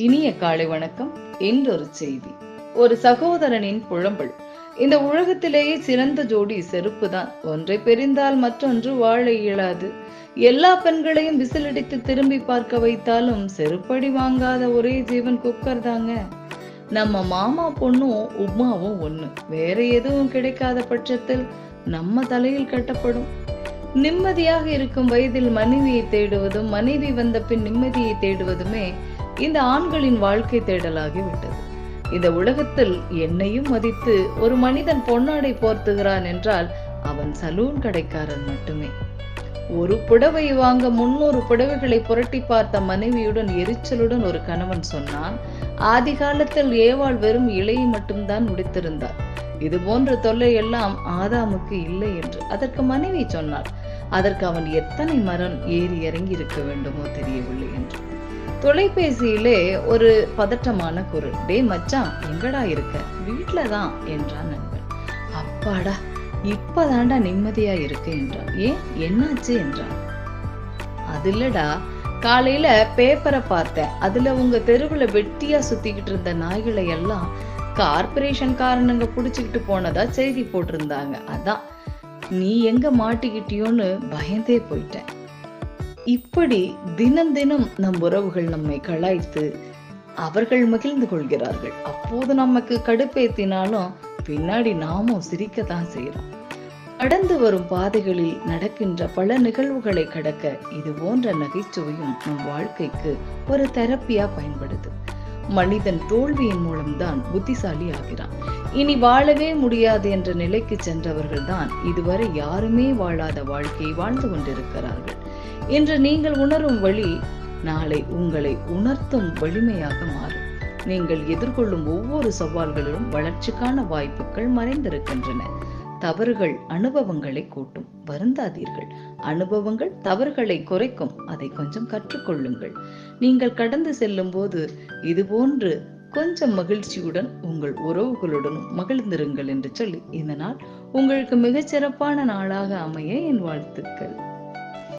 இனிய காலை வணக்கம். என்றொரு செய்தி. ஒரு சகோதரனின் புழம்பல் இந்த உலகத்திலேயே சிறந்த ஜோடி செருப்பு தான் ஒன்றை பெரிந்தால் மற்றொன்று வாழ இயலாது. எல்லா பெண்களையும் விசிலடித்து திரும்பி பார்க்க வைத்தாலும் செருப்படி வாங்காத ஒரே ஜீவன் குக்கர் தாங்க. நம்ம மாமா பொண்ணும் உப்மாவும் ஒண்ணு. வேற எதுவும் கிடைக்காத பட்சத்தில் நம்ம தலையில் கட்டப்படும். நிம்மதியாக இருக்கும் வயதில் மனைவியை தேடுவதும் மனைவி வந்த பின் நிம்மதியை தேடுவதுமே இந்த ஆண்களின் வாழ்க்கை தேடலாகிவிட்டது இந்த உலகத்தில் என்னையும் மதித்து ஒரு மனிதன் பொன்னாடை போர்த்துகிறான் என்றால் அவன் சலூன் கடைக்காரன் மட்டுமே. ஒரு புடவை வாங்க முன்னூறு புடவைகளை புரட்டி பார்த்த மனைவியுடன் எரிச்சலுடன் ஒரு கணவன் சொன்னான் ஆதி காலத்தில் ஏவாள் வெறும் இலையை மட்டும்தான் முடித்திருந்தார் இது போன்ற தொல்லை எல்லாம் ஆதாமுக்கு இல்லை என்று அதற்கு மனைவி சொன்னாள் அதற்கு அவன் எத்தனை மரம் ஏறி இறங்கி இருக்க வேண்டுமோ தெரியவில்லை என்று. தொலைபேசியிலே ஒரு பதட்டமான குரல். டே மச்சான் எங்கடா இருக்க? வீட்டில தான் என்றான் நண்பன். அப்பாடா இப்பதாண்டா நிம்மதியா இருக்கு என்றான். ஏன் என்னாச்சு? என்றான். அது இல்லடா காலையில பேப்பரை பார்த்தேன். அதுல உங்க தெருவுல வெட்டியா சுத்திக்கிட்டு இருந்த நாய்களை எல்லாம் கார்பரேஷன் காரணங்க புடிச்சுக்கிட்டு போனதா செய்தி போட்டிருந்தாங்க. அதான் நீ எங்க மாட்டிக்கிட்டியோன்னு பயந்தே போயிட்டேன். இப்படி தினம் தினம் நம் உறவுகள் நம்மை கலாய்த்து அவர்கள் மகிழ்ந்து கொள்கிறார்கள். அப்போது நமக்கு கடுப்பேத்தினாலும் பின்னாடி நாமும் சிரிக்கத்தான் செய்யறோம் கடந்து வரும் பாதைகளில் நடக்கின்ற பல நிகழ்வுகளை கடக்க இது போன்ற நகைச்சுவையும் நம் வாழ்க்கைக்கு ஒரு தெரப்பியா பயன்படுது. மனிதன் தோல்வியின் மூலம்தான் புத்திசாலி ஆகிறான். இனி வாழவே முடியாது என்ற நிலைக்கு சென்றவர்கள் தான் இதுவரை யாருமே வாழாத வாழ்க்கையை வாழ்ந்து கொண்டிருக்கிறார்கள். இன்று நீங்கள் உணரும் வழி நாளை உங்களை உணர்த்தும் வலிமையாக மாறும். நீங்கள் எதிர்கொள்ளும் ஒவ்வொரு சவால்களிலும் வளர்ச்சிக்கான வாய்ப்புகள் மறைந்திருக்கின்றன. தவறுகள் அனுபவங்களை கூட்டும். வருந்தாதீர்கள். அனுபவங்கள் தவறுகளை குறைக்கும். அதை கொஞ்சம் கற்றுக்கொள்ளுங்கள். நீங்கள் கடந்து செல்லும் போது இதுபோன்று கொஞ்சம் மகிழ்ச்சியுடன் உங்கள் உறவுகளுடனும் மகிழ்ந்திருங்கள் என்று சொல்லி இந்த நாள் உங்களுக்கு மிகச்சிறப்பான நாளாக அமைய என் வாழ்த்துக்கள்.